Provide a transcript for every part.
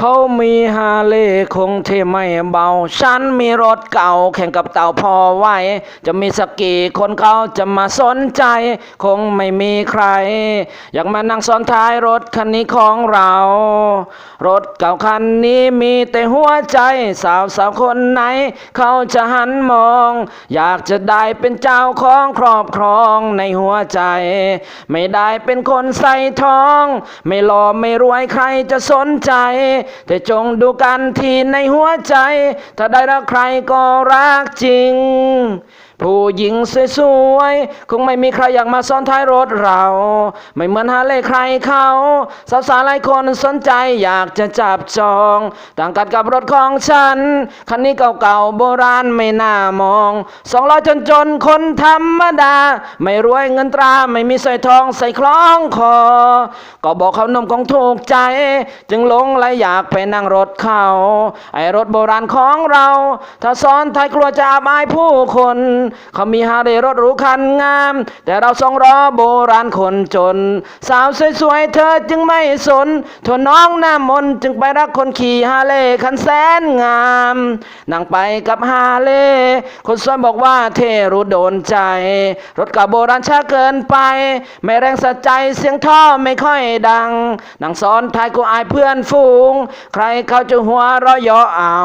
เขามีฮาเลย์คงเทไม่เบา ฉันมีรถเก่าแข่งกับเต่าพอไหวจะมีสักกี่คนเขาจะมาสนใจ คงไม่มีใคร อยากมานั่งซ้อนท้ายรถคันนี้ของเรา รถเก่าคันนี้มีแต่หัวใจ สาวสาวคนไหน เขาจะหันมอง อยากจะได้เป็นเจ้าของครอบครองในหัวใจ ไม่ได้เป็นคนใส่ทอง ไม่หล่อไม่รวยใครจะสนใจแต่จงดูกันที่ในหัวใจ ถ้าได้รักใครก็รักจริง ผู้หญิงสวยๆ คงไม่มีใครอยากมาซ้อนท้ายรถเรา ไม่เหมือนฮาเล่ใครเขาสาวสาวหลายคนสนใจอยากจะจับจอง ต่างกันกับรถของฉัน คันนี้เก่าๆโบราณไม่น่ามองสองล้อจนๆ คนธรรมดา ไม่รวยเงินตราไม่มีสร้อยทองใส่คล้องคอ ก็บอกเขานมของถูกใจ จึงหลงและอยากไปนั่งรถเขาไอรถโบราณของเรา ถ้าซ้อนท้ายกลัวจะอับอายผู้คนเขามีฮาเลย์รถหรูคันงาม แต่เราสองล้อโบราณคนจน สาวสวยๆเธอจึงไม่สนทนน้องหน้ามนจึงไปรักคนขี่ฮาเลย์คันแสนงามนั่งไปกับฮาเลย์คนสวยบอกว่าเทรู้โดนใจ รถเก่าโบราณช้าเกินไป ไม่แรงสะใจเสียงท่อไม่ค่อยดังนั่งซ้อนท้ายก็อายเพื่อนฝูง ใครเขาจะหัวเร้อยย่อเอา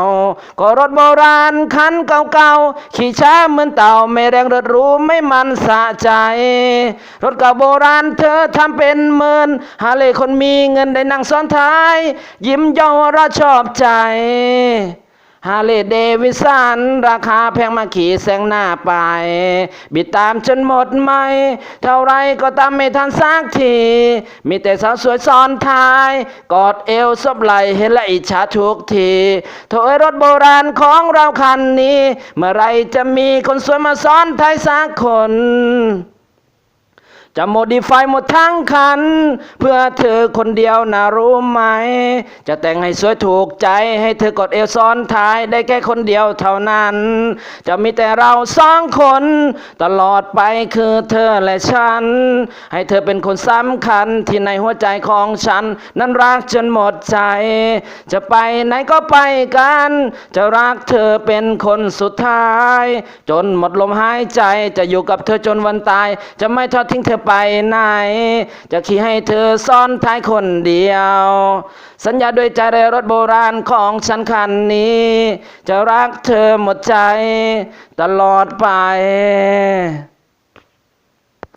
ก็รถโบราณคันเก่าๆขี่ช้าเหมือนเต่าาไม่แรงเริดรู้ไม่มันสะใจ รถเก่าโบราณเธอทำเป็นเมินหาเลยคนมีเงินได้นั่งซ้อนท้าย ยิ้มเย่าเราชอบใจ ฮาเลเดวิสันราคาแพงมาขี่แซงหน้าไป บิดตามจนหมดไหม เท่าไรก็ตามไม่ทันสักที มีแต่สาวสวยซ้อนท้าย กอดเอวซบไหลเห็นและอิจฉาทุกทีโถยรถโบราณของเราคันนี้ เมื่อไรจะมีคนสวยมาซ้อนท้ายสักคน จะโมดิฟายหมดทั้งคัน เพื่อเธอคนเดียวนะรู้ไหม จะแต่งให้สวยถูกใจให้เธอกดเอวซ้อนท้ายได้แค่คนเดียวเท่านั้น จะมีแต่เราสองคน ตลอดไปคือเธอและฉัน ให้เธอเป็นคนสำคัญที่ในหัวใจของฉัน นั้นรักจนหมดใจ จะไปไหนก็ไปกัน จะรักเธอเป็นคนสุดท้าย จนหมดลมหายใจจะอยู่กับเธอจนวันตาย จะไม่ทอดทิ้งเธอไปไหน จะขี่ให้เธอซ้อนท้ายคนเดียว สัญญาด้วยใจในรถโบราณของฉันคันนี้ จะรักเธอหมดใจตลอดไป